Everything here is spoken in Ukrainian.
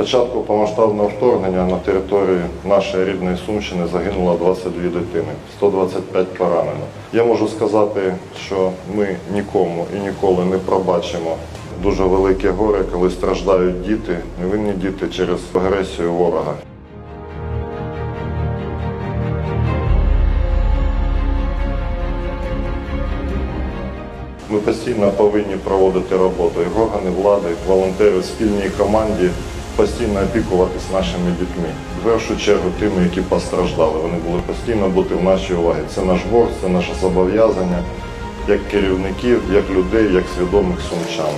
початку повномасштабного вторгнення на території нашої рідної Сумщини загинуло 22 дитини, 125 поранено. Я можу сказати, що ми нікому і ніколи не пробачимо дуже велике горе, коли страждають діти, невинні діти через агресію ворога. Ми постійно повинні проводити роботу. І органи влади, волонтери в спільній команді постійно опікуватись нашими дітьми. В першу чергу тими, які постраждали. Вони були постійно бути в нашій увазі. Це наш борг, це наше зобов'язання як керівників, як людей, як свідомих сумчан.